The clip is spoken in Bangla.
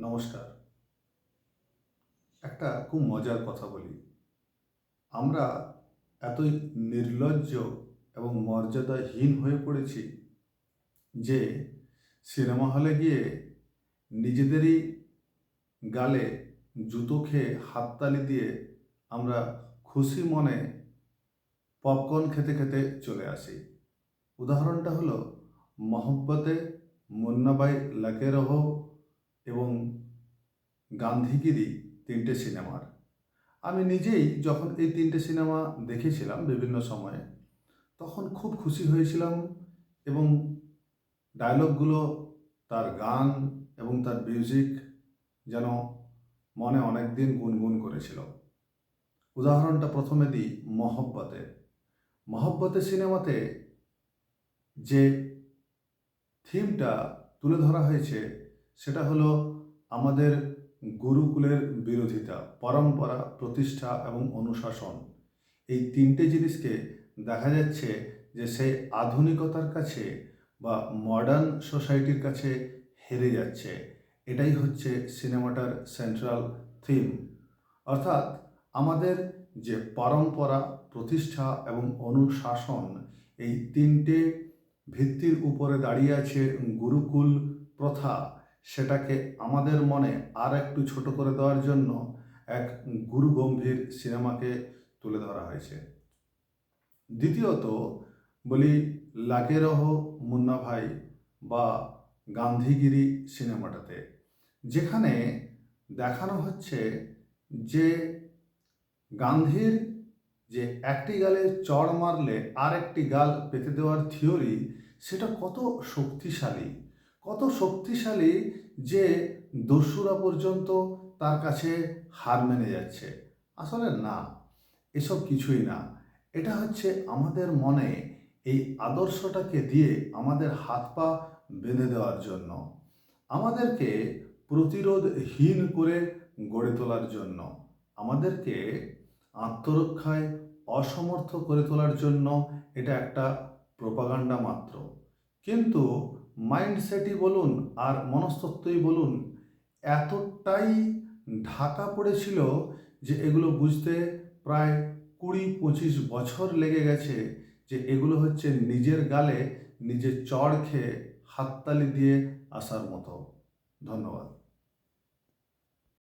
নমস্কার। একটা খুব মজার কথা বলি। আমরা এতই নির্লজ্জ এবং মর্যাদাহীন হয়ে পড়েছি যে সিনেমা হলে গিয়ে নিজেদেরই গালে জুতো খেয়ে হাততালি দিয়ে আমরা খুশি মনে পপকর্ন খেতে খেতে চলে আসি। উদাহরণটা হলো মহব্বতে মুন্নাবাই লাকে রহো এবং গান্ধীগিরি তিনটে সিনেমার। আমি নিজেই যখন এই তিনটে সিনেমা দেখেছিলাম বিভিন্ন সময়ে, তখন খুব খুশি হয়েছিলাম এবং ডায়লগগুলো, তার গান এবং তার মিউজিক যেন মনে অনেক দিন গুনগুন করেছিল। উদাহরণটা প্রথমে দিই মহব্বতে। মহব্বতে সিনেমাতে যে থিমটা তুলে ধরা হয়েছে সেটা হলো আমাদের গুরুকুলের বিরোধিতা, পরম্পরা, প্রতিষ্ঠা এবং অনুশাসন। এই তিনটে জিনিসকে দেখা যাচ্ছে যে সেই আধুনিকতার কাছে বা মডার্ন সোসাইটির কাছে হেরে যাচ্ছে। এটাই হচ্ছে সিনেমাটার সেন্ট্রাল থিম অর্থাৎ আমাদের যে পরম্পরা, প্রতিষ্ঠা এবং অনুশাসন, এই তিনটে ভিত্তির উপরে দাঁড়িয়ে আছে গুরুকুল প্রথা। সেটাকে আমাদের মনে আর একটু ছোট করে দেওয়ার জন্য এক গুরু গম্ভীর সিনেমাকে তুলে ধরা হয়েছে। দ্বিতীয়ত বলি লাগে রহ মুন্না ভাই বা গান্ধীগিরি সিনেমাটাতে, যেখানে দেখানো হচ্ছে যে গান্ধীর যে একটি গালে চড় মারলে আর একটি গাল পেতে দেওয়ার থিওরি, সেটা কত শক্তিশালী কত শক্তিশালী যে দস্যুরা পর্যন্ত তার কাছে হার মেনে যাচ্ছে। আসলে না, এসব কিছুই না। এটা হচ্ছে আমাদের মনে এই আদর্শটাকে দিয়ে আমাদের হাত পা বেঁধে দেওয়ার জন্য। আমাদেরকে প্রতিরোধহীন করে গড়ে তোলার জন্য। আমাদেরকে আত্মরক্ষায় অসমর্থ করে তোলার জন্য এটা একটা প্রপাগান্ডা মাত্র। কিন্তু মাইন্ডসেটই বলুন আর মনস্তত্ত্বই বলুন, এতটাই ঢাকা পড়েছিল যে এগুলো বুঝতে প্রায় কুড়ি পঁচিশ বছর লেগে গেছে যে এগুলো হচ্ছে নিজের গালে নিজের চড় খেয়ে হাততালি দিয়ে আসার মতো। ধন্যবাদ।